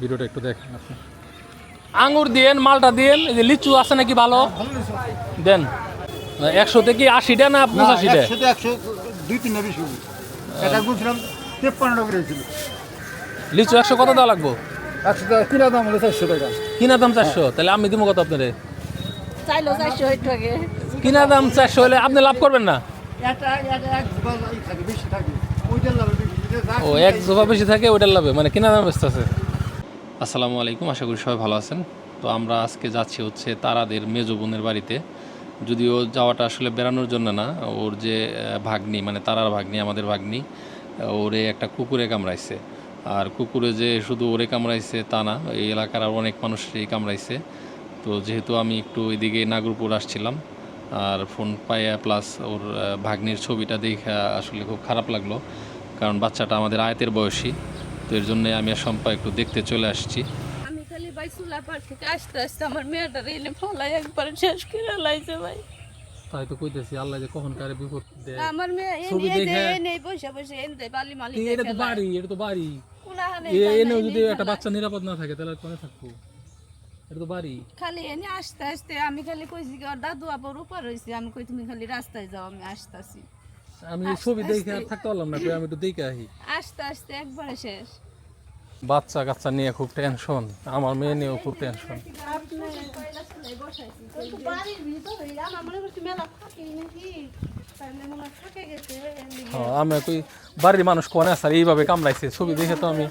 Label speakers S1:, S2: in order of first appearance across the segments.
S1: ভিডিওটা একটু দেখেন আপনি। আঙ্গুর দিয়েন মালটা দিয়েন এই যে লিচু আছে নাকি ভালো? দেন। একশো থেকে আশিটা না পঁচাশিটা?
S2: একশো দুই তিনটা বেশি এটা বলছিলাম তেপ্পান্ন টাকা রেখেছিল
S1: লিচু একশো কত দেওয়া লাগবো?
S2: একশো টাকা কিনা দাম হলো চারশো টাকা।
S1: কিনা দাম চারশো? তাহলে আমি দিব কত আপনারে? কিনা দাম চারশো হলে আপনি লাভ করবেন না?
S2: এটা এটা এক থাকে বেশি থাকে। ওইটার লাভ বেশি। এটা
S1: ও এক জোপা বেশি থাকে ওইটার লাভে। মানে কিনা দাম বেচতে আছে আসসালামু আলাইকুম, আশা করি সবাই ভালো আছেন। তো আমরা আজকে যাচ্ছি হচ্ছে তারাদের মেজো বোনের বাড়িতে। যদিও যাওয়াটা আসলে বেড়ানোর জন্য না, ওর যে ভাগ্নি মানে তারার ভাগ্নি, আমাদের ভাগ্নি, ওরে একটা কুকুরে কামড়াইছে। আর কুকুরে যে শুধু ওরে কামড়াইছে তা না, এই এলাকার আর অনেক মানুষই কামড়াইছে। তো যেহেতু আমি একটু এদিকে নাগরপুর আসছিলাম, আর ফোন পাইয়া প্লাস ওর ভাগ্নির ছবিটা দেখে আসলে খুব খারাপ লাগল। কারণ বাচ্চাটা আমাদের আয়তের বয়সী। তো এর জন্য আমি আর সম্পা একটু দেখতে চলে আসছি।
S3: আমি খালি ভাই সুলাপার থেকে আসতে আসতে আমার মেয়েটা এনে ফলাই একবার শেষ করে লাইছে ভাই।
S1: তাই তো কইতেছি আল্লাহ যে কখন কারে বিপদ দেয়
S3: আমার মেয়ে
S1: ছবি দেখে-
S3: এনে বসে বসে এনে বালি মালি
S1: এটা তো বাড়ি এটা তো বাড়ি। এনেও যদি একটা বাচ্চা নিরাপদ না থাকে তাহলে কোনে থাকব? এটা তো বাড়ি।
S3: খালি এনে আসতে আসতে আমি খালি কইছি দাদু আবার উপর হইছে আমি কই তুমি খালি রাস্তায় যাও আমি আসতাছি।
S1: আমি ছবি দেখে আর থাকতে পারলাম না আমি একটু দেখে আহি
S3: আসতে আসতে একবারে শেষ।
S1: বাচ্চা কাচ্চা নিয়ে খুব টেনশন আমার মেয়ে নিয়েও খুব টেনশন
S3: হয়
S1: হ্যাঁ, আমি কই বাড়ির মানুষ কোনে স্যার এইভাবে কামড়াইছে ছবি দেখে তো আমি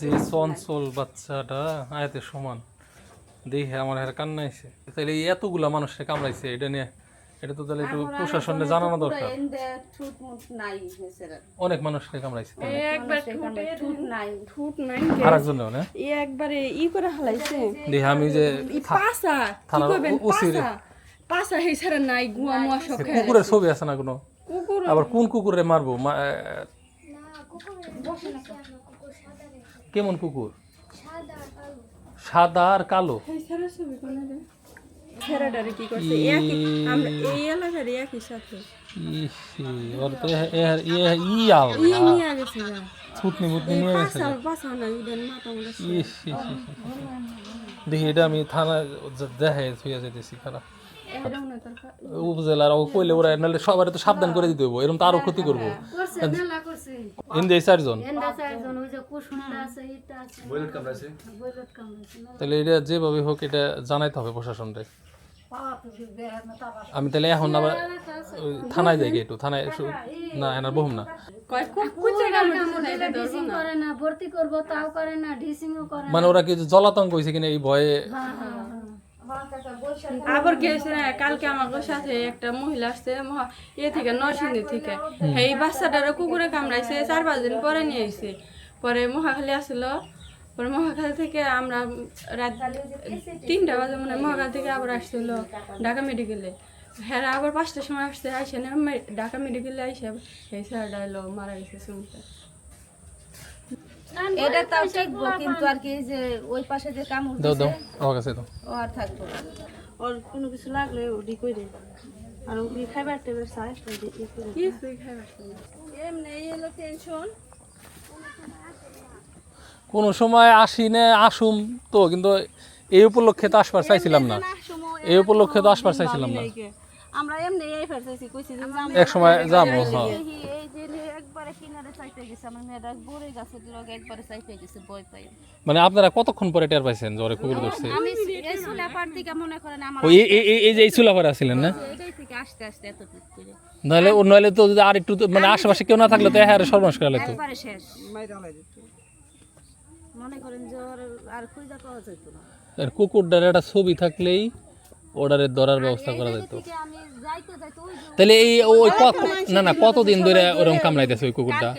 S1: যে চঞ্চল বাচ্চাটা আয়াতের সমান। দেখে আমার হার কান্না আইছে তাহলে এই এতগুলা মানুষকে কামড়াইছে এটা নিয়ে এটা তো তাহলে একটু প্রশাসনে জানানো দরকার। অনেক মানুষকে কামড়াইছে তাহলে।
S4: একবার ঠুটে
S3: ঠুট নাই।
S4: ঠুট নাই
S1: আর একজনেও না?
S4: ই একবারে ই করে হালাইছে।
S1: দেখে আমি যে
S4: ই পাসা কি
S1: থানার
S4: করবেন?
S1: ও- ওসি রে।
S4: পাসা পাসা হেই ছাড়া নাই গুয়া মুয়া সব খায়
S1: কুকুরের ছবি আছে না কোনো?
S4: কুকুর
S1: আবার কোন কুকুরে মারবো? কেমন কুকুর? সাদা আর কালো। দেখি এটা আমি থানা দেখাই থুয়ে যেতেছি খারাপ। উপজেলার ও কইলে ওরা নাহলে সবার তো সাবধান করে দিতে হইব এরকম তো আরও ক্ষতি করব। ইন্দে চারজন। তাহলে এটা যেভাবে হোক এটা জানাইতে হবে প্রশাসনরে আমি তাহলে এখন আবার থানায় যাই গিয়ে একটু থানায় না এনার বহুম না।
S4: মনে হয় এটা ধরবো
S5: ডিসিং
S4: না।
S5: করে না ভর্তি করব তাও করে না ডিসিংও করে
S1: মানে ওরা কি জলাতঙ্ক হয়েছে কিনা এই ভয়ে
S4: আবার কি হয়েছে না? কালকে আমার সাথে একটা মহিলা আসছে এ থেকে নরসিংদী থেকে। এই কুকুরে কামড়াইছে, চার পাঁচ দিন পরে নিয়ে আইছে। পরে মহাখালী আসলো, পরে মহাখালী থেকে আমরা রাত তিনটা বাজে মানে মহাখালী থেকে আবার আসছিল ঢাকা মেডিকেলে। হ্যাঁ আবার পাঁচটার সময় আসছে আসে না ঢাকা মেডিকেলে আইসে, এই স্যারটা এলো, মারা গেছে শুনতে
S3: এটা তাও ঠিকবো কিন্তু আর কি যে ওই পাশে যে কামড়
S1: দাও দাও আমার কাছে দাও।
S3: ও আর থাকব।
S4: ওর কোনো কিছু লাগলে ওডি করে আর ওই খাবার টেবার সাইজ কি খাবার এমনি এই হলো টেনশন
S1: কোনো সময় আসি না আসুম তো কিন্তু এই উপলক্ষে তো আসবার চাইছিলাম না। এই উপলক্ষে তো আসবার চাইছিলাম না।
S3: আমরা এমনি এই ফেরতেছি কইছি যে যাম।
S1: এক সময় যাব হ্যাঁ।
S3: এই এই যে একবারে কিনারে চাইতে গেছে আমার মেয়েটা বড়ে গাছের লগে একবারে চাইতে গেছে বই পাই
S1: মানে আপনারা কতক্ষণ পরে টের পাইছেন জ্বরে কুকুর ধরছে?
S3: আমি এই সুলা থেকে মনে করেন আমার
S1: ওই এই- এই- এই যে এই আছিলেন না?
S3: এটাই থেকে আস্তে আস্তে এত টুক করে।
S1: নাহলে ও নইলে তো যদি আর একটু মানে আশেপাশে কেউ না থাকলে তো হ্যাঁ সর্বনাশ করে লাগতো।
S3: একবারে শেষ। মনে করেন যে আর খুঁজা পাওয়া যেত না।
S1: আর কুকুরটার একটা ছবি থাকলেই অর্ডারের ধরার ব্যবস্থা করা যেত তাহলে এই ওই কত না না কতদিন ধরে ওরকম কামড়াইতেছে ওই কুকুরটা?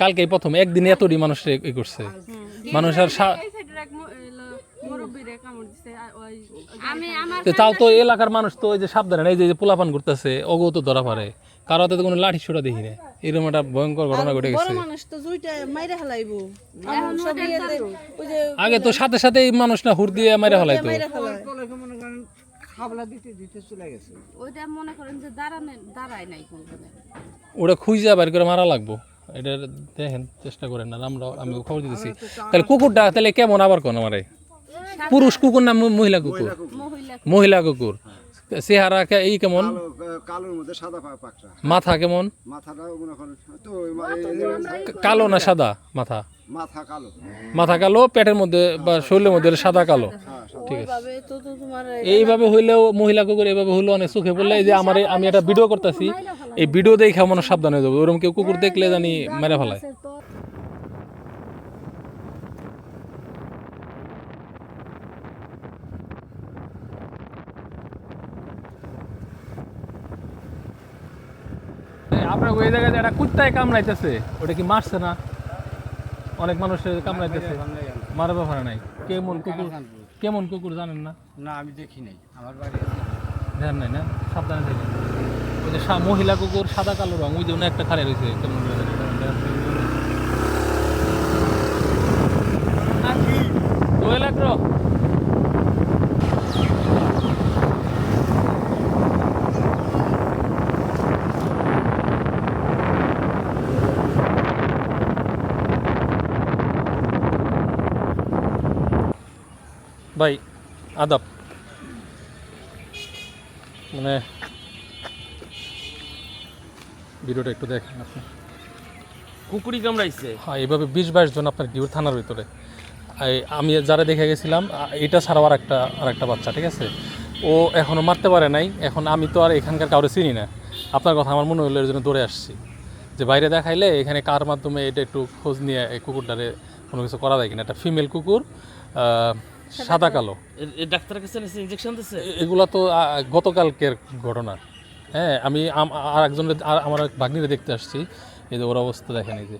S1: কালকেই প্রথম। একদিন এতটি মানুষ ই করছে। মানুষ আর তাও তো এলাকার মানুষ তো ওই যে সাবধানে এই যে পোলাপান করতেছে অগো তো ধরা পড়ে। কারও হাতে তো কোনো লাঠি ছোটা দেখি না এরকম একটা ভয়ঙ্কর ঘটনা ঘটে গেছে।
S4: মানুষ তো জুইটা মাইরে হালাইবো এখন সব ইয়েতে ওই যে
S1: আগে তো সাথে সাথে মানুষ না হুর দিয়ে মেরে ফেলাইতো।
S2: খাবলা দিতে দিতে চলে গেছে।
S3: ওইটা মনে করেন যে দাঁড়ানে দাঁড়ায় নাই কোনখানে
S1: ওটা খুঁজে বের করে মারা লাগবো। এটা দেখেন চেষ্টা করেন না আমরা আমি খবর দিতেছি। তাহলে কুকুরটা তাহলে কেমন আবার কোন আমারে? পুরুষ কুকুর না মহিলা কুকুর?
S3: মহিলা
S1: মহিলা কুকুর। চেহারা কে- এই কেমন?
S6: কালোর মধ্যে সাদা
S1: মাথা কেমন?
S6: মনে
S1: কালো না সাদা মাথা?
S6: মাথা কালো।
S1: মাথা কালো পেটের মধ্যে বা শরীরের মধ্যে সাদা কালো। ঠিক আছে।
S3: ওইভাবে তো তো তোমার
S1: এইভাবে হইলেও মহিলা কুকুর এইভাবে হইলেও অনেক চোখে পড়লে এই যে আমার আমি একটা ভিডিও করতেছি এই ভিডিও দেখে মনে হয় সাবধান হয়ে যাব। ওরকম কেউ কুকুর দেখলে জানি মেরে ফেলায়। আপনার ওই জায়গায় একটা কুত্তায় কামড়াইতেছে ওটা কি মারছে না? অনেক মানুষের কামড়াইতেছে। মারা ব্যাপারে নাই। কেমন কুকুর কেমন কুকুর জানেন না?
S2: না আমি দেখি নাই। আমার বাড়ি
S1: দেখেন নাই না? সাবধানে দেখেন। ওই যে সা- মহিলা কুকুর সাদা কালো রং ওই যে অন্য একটা খারে রয়েছে। কেমন। দোয়েল আগ্রহ ভাই আদাব। মানে ভিডিওটা একটু দেখেন আপনি।
S7: কুকুরি কামড়াইছে?
S1: হ্যাঁ এইভাবে বিশ বাইশ জন আপনার ডিউর থানার ভিতরে। আমি যারা দেখে গেছিলাম এটা ছাড়াও আর একটা আর একটা বাচ্চা ঠিক আছে? ও এখনও মারতে পারে নাই এখন আমি তো আর এখানকার কাউরে চিনি না। আপনার কথা আমার মনে হলো এর জন্য দৌড়ে আসছি। যে বাইরে দেখাইলে এখানে কার মাধ্যমে এটা একটু খোঁজ নিয়ে এই কুকুরটারে কোনো কিছু করা যায় কিনা? একটা ফিমেল কুকুর সাদা কালো।
S7: এ- এ কাছে ইনজেকশন দিছে?
S1: এগুলা তো গতকালকের ঘটনা। হ্যাঁ আমি আর একজনের আর আমার এক ভাগ্নিরে দেখতে আসছি। এই যে ওর অবস্থা দেখেন এই যে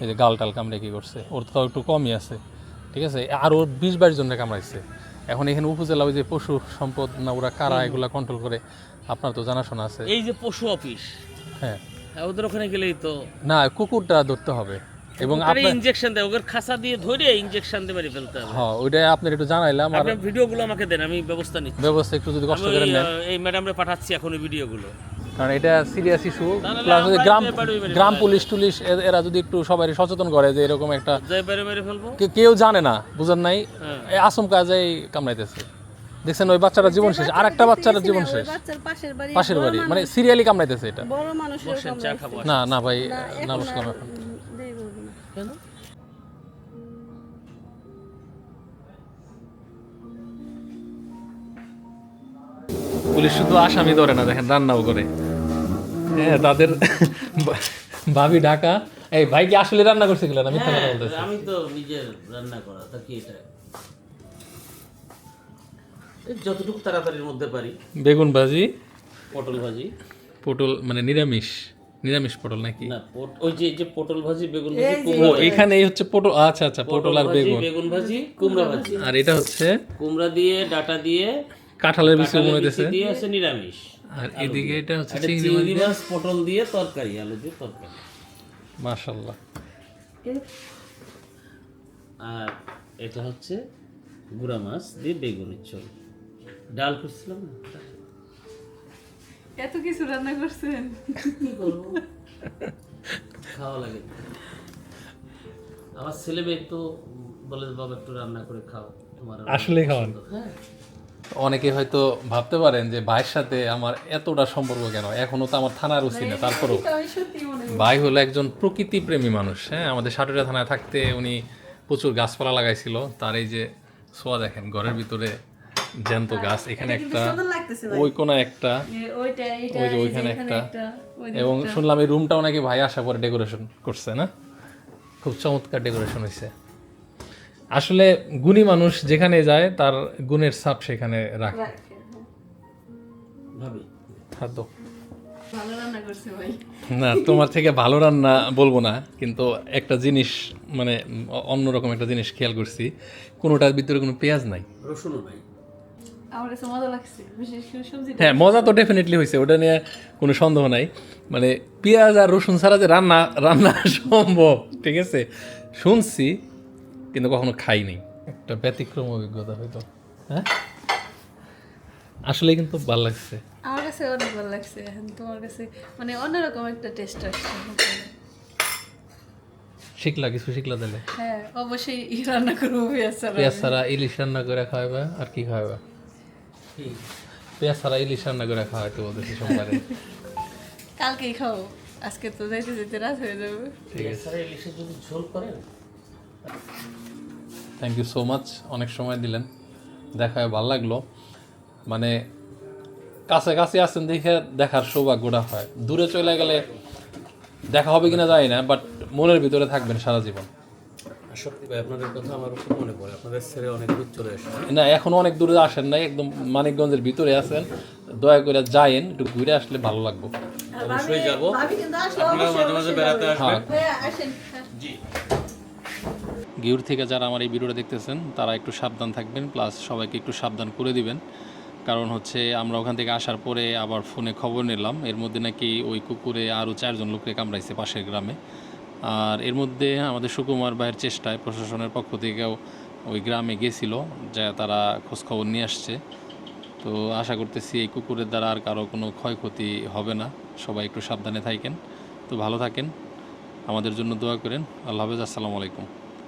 S1: এই যে গাল টাল কামড়ে কি করছে। ওর তো একটু কমই আছে। ঠিক আছে? আর ওর বিশ বাইশ জনের কামড়াইছে। এখন এখানে উপজেলা ওই যে পশু সম্পদ না ওরা কারা এগুলা কন্ট্রোল করে আপনার তো জানাশোনা আছে।
S7: এই যে পশু অফিস
S1: হ্যাঁ।
S7: হ্যাঁ, ওদের ওখানে গেলেই তো
S1: না কুকুরটা ধরতে হবে। এবং আপনার
S7: ইনজেকশন দেয় ওদের খাসা দিয়ে ধরে ইনজেকশন দিয়ে মেরে ফেলতে হবে।
S1: হ্যাঁ ওইটা আপনার একটু জানাইলাম আর
S7: আপনার ভিডিওগুলো আমাকে দেন আমি ব্যবস্থা নিচ্ছি।
S1: ব্যবস্থা একটু যদি কষ্ট
S7: আমি
S1: করে নেন।
S7: এই ম্যাডামরে পাঠাচ্ছি এখন ওই ভিডিওগুলো।
S1: কারণ এটা সিরিয়াস ইস্যু প্লাস গ্রাম গ্রাম পুলিশ টুলিশ এরা যদি একটু সবাই সচেতন করে যে এরকম একটা কেউ জানে না বুঝেন নাই?
S7: হ্যাঁ।
S1: এই আসম কাজেই কামড়াইতেছে। দেখছেন ওই বাচ্চাটার জীবন শেষ। আর একটা বাচ্চার জীবন শেষ।
S3: পাশের বাড়ি
S1: মানে সিরিয়ালি কামড়াইতেছে এটা। না না ভাই না বুঝলাম এখন
S3: দেই বলব না
S7: কেন?
S1: পুলিশ শুধু আসামি ধরে না দেখেন রান্নাও করে। হ্যাঁ তাদের ভাবি ঢাকা। এই ভাই কি আসলে রান্না করছে কিনা আমি কথা বলতেছি?
S7: আমি তো নিজের রান্না করা তা কি এটা? এই যতটুকু তাড়াতাড়ির মধ্যে পারি।
S1: বেগুন ভাজি
S7: পটল ভাজি।
S1: পটল মানে নিরামিষ। নিরামিষ পটল নাকি?
S7: না ওই যে যে পটল ভাজি বেগুন ভাজি কুমড়া
S1: এখানে এই হচ্ছে পটল আচ্ছা আচ্ছা পটল আর বেগুন।
S7: বেগুন ভাজি কুমড়া ভাজি।
S1: আর এটা হচ্ছে?
S7: কুমড়া দিয়ে ডাটা দিয়ে
S1: কাঁঠালের বিচি মনে হইতেছে
S7: দিয়ে আছে নিরামিষ।
S1: আর এদিকে এটা হচ্ছে চিংড়ি মাছ
S7: পটল দিয়ে তরকারি আলু দিয়ে তরকারি।
S1: মাশাল্লাহ
S7: আর এটা হচ্ছে গুড়া মাছ দিয়ে বেগুনের ঝোল। ডাল করছিলাম না?
S4: এত কিছু রান্না করছেন।
S7: কি করব? খাওয়া লাগে। আমার ছেলে মেয়ে তো বলে বাবা একটু রান্না করে খাও। তোমার
S1: আসলে খাওয়ান।
S7: হ্যাঁ।
S1: অনেকে হয়তো ভাবতে পারেন যে ভাইয়ের সাথে আমার এতটা সম্পর্ক কেন? এখনও তো আমার থানার উচিত না তারপরও। ভাই হলো একজন প্রকৃতি প্রেমী মানুষ হ্যাঁ? আমাদের সাটুরিয়া থানায় থাকতে উনি প্রচুর গাছপালা লাগাইছিল। তার এই যে সোয়া দেখেন ঘরের ভিতরে জ্যান্ত গাছ এখানে একটা ওই কোনায় একটা ওই যে ওইখানে একটা। এবং শুনলাম এই রুমটাও নাকি ভাই আসা পরে ডেকোরেশন করছে না? খুব চমৎকার ডেকোরেশন হয়েছে। আসলে গুণী মানুষ যেখানে যায় তার গুণের ছাপ সেখানে রাখে। খাদ্য
S4: ভালো রান্না করছে ভাই।
S1: না তোমার থেকে ভালো রান্না বলব না কিন্তু একটা জিনিস মানে অন্যরকম একটা জিনিস খেয়াল করছি। কোনোটার ভিতরে কোনো পেঁয়াজ নাই?
S7: রসুনও নাই।
S4: আমার কাছে মজা লাগছে বিশেষ করে সবজি
S1: হ্যাঁ মজা তো ডেফিনেটলি হয়েছে ওটা নিয়ে কোনো সন্দেহ নাই। মানে পেঁয়াজ আর রসুন ছাড়া যে রান্না রান্না সম্ভব ঠিক আছে? শুনছি কিন্তু কখনো খাইনি একটা ব্যতিক্রম অভিজ্ঞতা হয়তো হ্যাঁ? আসলে কিন্তু ভালো লাগছে।
S4: আমার কাছে অনেক ভালো লাগছে তোমার কাছে মানে অন্যরকম একটা টেস্ট আসছে
S1: শিখলা কিছু শিখলা তাহলে?
S3: হ্যাঁ অবশ্যই রান্না করব পেঁয়াজ ছাড়া।
S1: ইলিশ রান্না করে খাওয়াবে আর কি খাওয়াবে পেঁয়াজ ছাড়া ইলিশ রান্না করে খাওয়াইতে বলতেছি সোমবারে।
S3: কালকেই খাও আজকে তো যাইতে যেতে রাত হয়ে যাবে।
S7: এছাড়া ইলিশের যদি ঝোল করেন?
S1: থ্যাংক ইউ সো মাচ অনেক সময় দিলেন। দেখা হয়ে ভালো লাগল। মানে কাছে কাছে আছেন দেখে দেখার সৌভাগ্যটা হয়। দূরে চলে গেলে দেখা হবে কিনা জানি না বাট মনের ভিতরে থাকবেন সারা জীবন।
S8: সত্যি ভাই আপনাদের কথা আমার খুব মনে পড়ে। আপনাদের ছেড়ে অনেক দূর চলে এসেছে
S1: না এখনও অনেক দূরে আসেন নাই একদম মানিকগঞ্জের ভিতরে আছেন। দয়া করে যায়েন একটু ঘুরে আসলে ভালো লাগবে।
S8: অবশ্যই যাব। আপনারা মাঝে মাঝে বেড়াতে আসবেন।
S1: গিউর থেকে যারা আমার এই ভিডিওটা দেখতেছেন তারা একটু সাবধান থাকবেন প্লাস সবাইকে একটু সাবধান করে দিবেন। কারণ হচ্ছে আমরা ওখান থেকে আসার পরে আবার ফোনে খবর নিলাম এর মধ্যে নাকি ওই কুকুরে আরও চারজন লোককে কামড়াইছে পাশের গ্রামে। আর এর মধ্যে আমাদের সুকুমার ভাইয়ের চেষ্টায় প্রশাসনের পক্ষ থেকেও ওই গ্রামে গেছিল, যা তারা খোঁজখবর নিয়ে আসছে। তো আশা করতেছি এই কুকুরের দ্বারা আর কারও কোনো ক্ষয়ক্ষতি হবে না। সবাই একটু সাবধানে থাকেন। তো ভালো থাকেন। আমাদের জন্য দোয়া করেন। আল্লাহ হাফেজ। আসসালামু আলাইকুম।